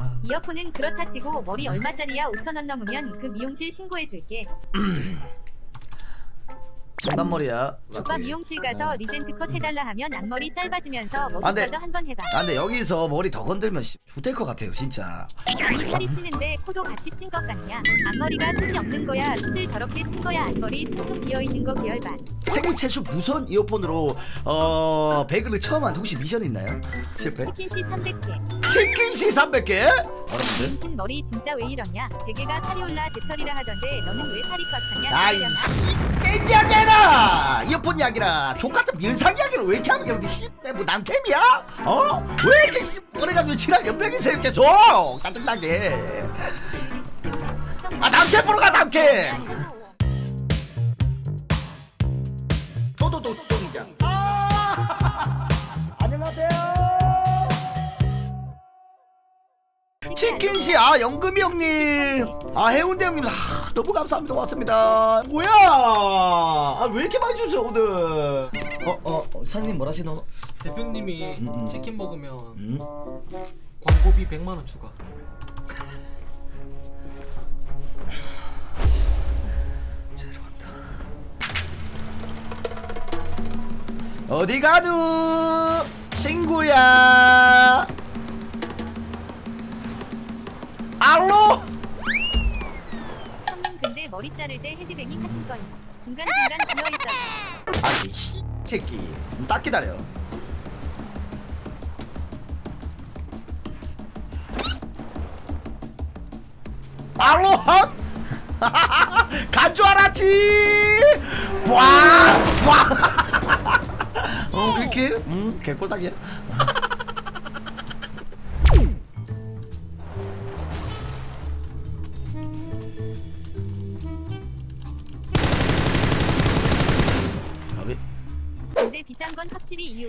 아. 이어폰은 그렇다 치고 머리 얼마짜리야 5천원 넘으면 그 미용실 신고해줄게 장단머리야. 오빠 미용실 가서 리젠트 컷 해달라 하면 앞머리 짧아지면서 안 돼. 멋있어져 한 번 해봐 아 근데 여기서 머리 더 건들면 씨, 못될 것 같아요 진짜. 아니 살이 찌는데 코도 같이 찐 것 같냐 앞머리가 숱이 없는 거야 숱을 저렇게 친 거야 앞머리 쑥쑥 비어있는 거 계열 반 생애 최초 무선 이어폰으로 어 배그를 처음 한 혹시 미션 있나요? 실패? 치킨씨 300개 치킨시 300개? 여러분들. 임신 머리 진짜 왜 이러냐? 베개가 살이 올라 제철이라 하던데 너는 왜 살이 꽉 찼냐? 그러려나? 게임 이야기해라! 이어폰 이야기라. 족같은 밀상 이야기를 왜 이렇게 하면 되는데 씨뭐 남캠이야? 어? 왜 이렇게 씨 그래가지고 지랄 연병에서 이렇게 줘? 짜증나게. 아 남캠 보러 가 남캠 또또또 또이야 치킨씨 아 영금이 형님. 아 해운대 형님. 아 너무 감사합니다. 고맙습니다. 뭐야? 아 왜 이렇게 많이 주세요 오늘? 어어 어, 사장님 뭐라시노? 대표님이 음, 음. 치킨 먹으면 음? 광고비 100만 원 추가. 간다. 어디 가누? 친구야 알로? 형님 근데 머리 자를 때 헤드뱅잉 하신 거임 중간중간 비어있어서 아니 이 새끼. 딱 기다려. 알로하 간줄 알았지? 와! 와! 어 이렇게? 음 개꿀딱이야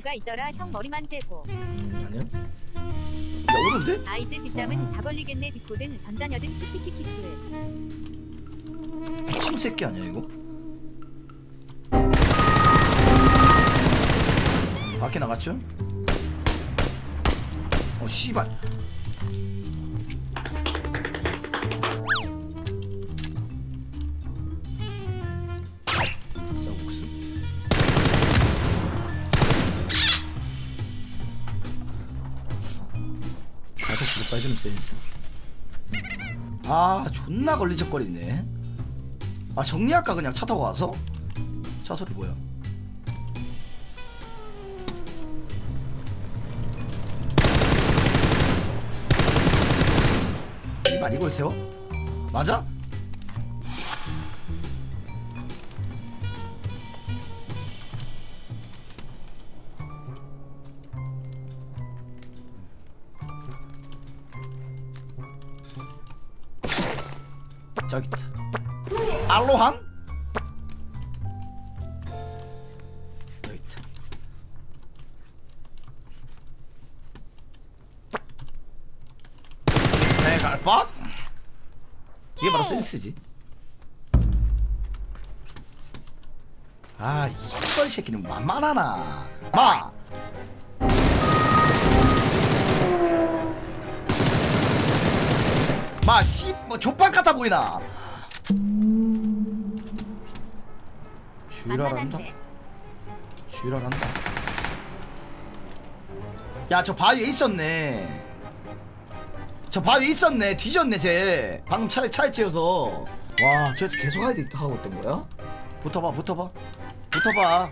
이유가 있더라 형 머리만 빼고 아니야 야 오는데? 아 이제 뒷담은 다 걸리겠네 디코든 전자녀든 키키키키키 미친 새끼 아니야 이거? 밖에 나갔죠? 어 씨발 센스 아 존나 걸리적거리네 아 정리할까 그냥 차 타고 와서? 차 소리 뭐야? 이말 이걸 세워? 맞아? 저기 있다 알로항? 여기 있다 대갈박? 이게 바로 센스지 아 이걸 새끼는 만만하나 마! 마, 씨, 뭐 족발 같아 보이나? 쥐랄한다. 만만한데 쥐랄한다. 야, 저 바위에 있었네. 저 바위에 있었네. 뒤졌네, 쟤. 방금 차에 차에 찌어서. 와, 저 계속 하이드 하고 있던 거야? 붙어봐, 붙어봐. 붙어봐.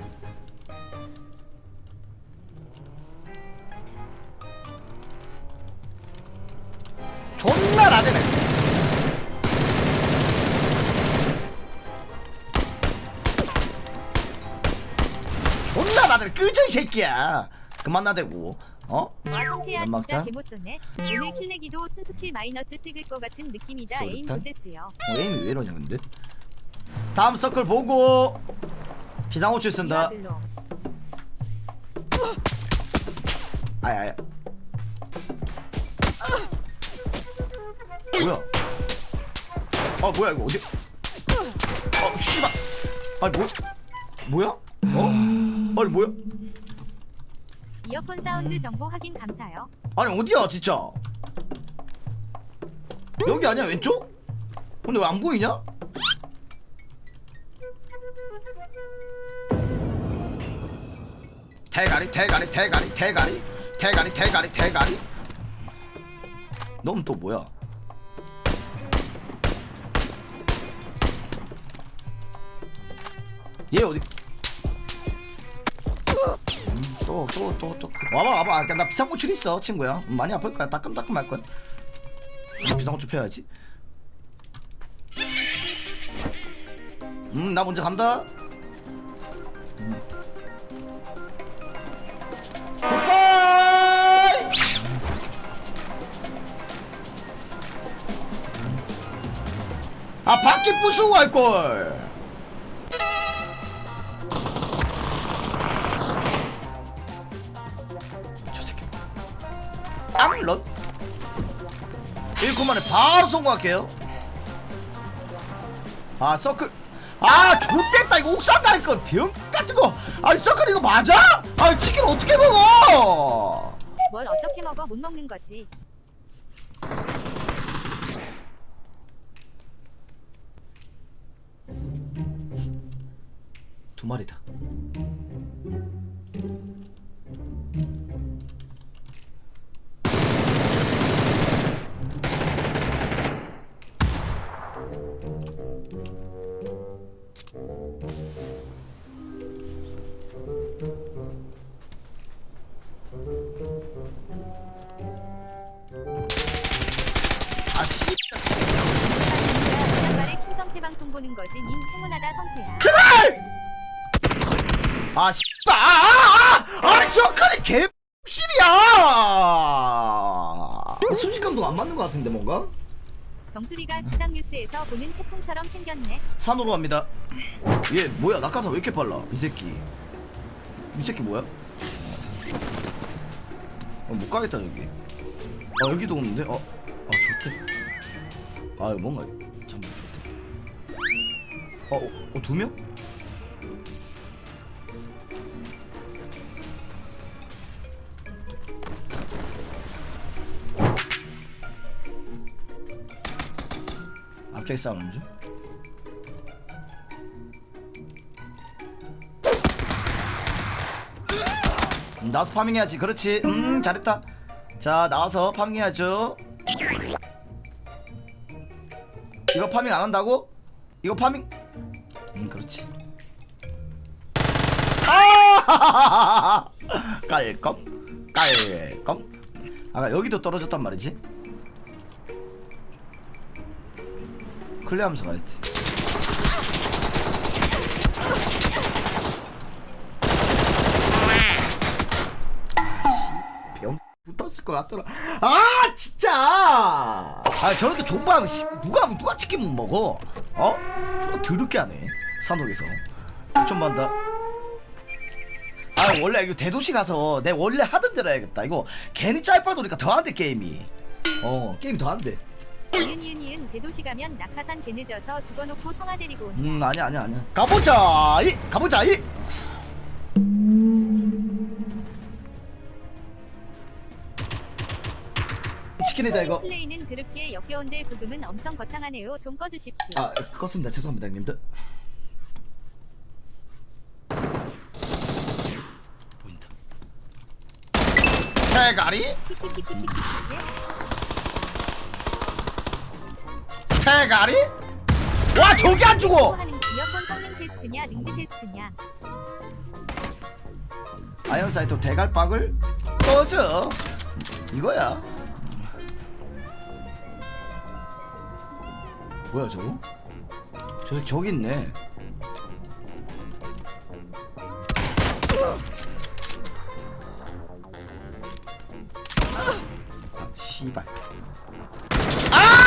존나 나대네. 나대네. 끄져, 이 새끼야. 그만 나대고. 어? 와 성태야 진짜 연막탄? 개못 쏘네 오늘 킬내기도 순수킬 마이너스 찍을 것 같은 느낌이다 에임? 좋댔어요 어, 에임이 왜 이러냐 근데 다음 서클 보고 비상호출 쓴다 아야야 뭐야 아 뭐야 이거 어디 아 씨발 아니 뭐 뭐야 어 아니 뭐야 이어폰 사운드 정보 확인 감사요 아니 어디야 진짜 여기 아니야 왼쪽? 근데 왜 안 보이냐? 대가리 대가리 대가리 대가리 대가리 대가리 대가리 넌 또 뭐야? 얘 어디? 또 또 또 또. 와봐 와봐. 아, 나 비상구출 있어 친구야. 음, 많이 아플 거야. 따끔따끔 할 거야. 비상구출 펴야지. 음나 먼저 간다. 음. 아 바퀴 부수고 할걸 3런? 1코 만에 바로 성공할게요. 아 서클. 아 좋댔다. 이거 옥상 갈걸 병 같은 거. 아니 서클 이거 맞아? 아 치킨 어떻게 먹어? 뭘 어떻게 먹어? 못 먹는 거지. 두 마리다. 아, 씨발! 아, 아, 아! 아니, 저까지 개실이야! 순식감도 안 맞는 것 같은데, 뭔가? 정수리가 기상 뉴스에서 보는 태풍처럼 생겼네. 산으로 갑니다. 얘, 뭐야, 낙하산 왜 이렇게 빨라? 이 새끼. 이 새끼 뭐야? 어, 못 가겠다, 여기. 아, 여기도 없는데? 어, 아, 좋대. 아, 이거 뭔가, 잠깐만, 좋대. 어, 어, 어, 두 명? 앞쪽에 싸우는 중? 음, 나와서 파밍해야지. 그렇지. 음 잘했다. 자 나와서 파밍해야죠. 이거 파밍 안 한다고? 이거 파밍? 음 그렇지. 아! 깔끔. 깔끔. 아까 여기도 떨어졌단 말이지 클리어하면서 가야지 것 같더라. 아 진짜. 아 저렇게 족밥 씨, 누가 누가 치킨 못 먹어? 어? 저거 더럽게 하네. 산옥에서 추천 받다. 아 원래 이거 대도시 가서 내 원래 하던 대로 해야겠다. 이거 괜히 짧아도니까 더 안 돼 게임이. 어 게임 더 안 돼. 이은 이은 이은 대도시 가면 낙하산 개 늦어서 죽어놓고 성화 데리고 온다. 음 아니야 아니야 아니야. 가보자 이 가보자 이. 치킨이다 이거. 플레이는 드럽게 역겨운데 부금은 엄청 거창하네요. 좀 꺼주십시오. 아 껐습니다 죄송합니다 형님들 보인다 대가리 키키키키키키. 대가리? 와 저기 안 죽어! 하는 이어폰 성능 테스트냐 능지 테스트냐. 아이언 사이트 대갈박을 꺼져 이거야. 뭐야 저거? 저 저기 있네. 아 씨발. 아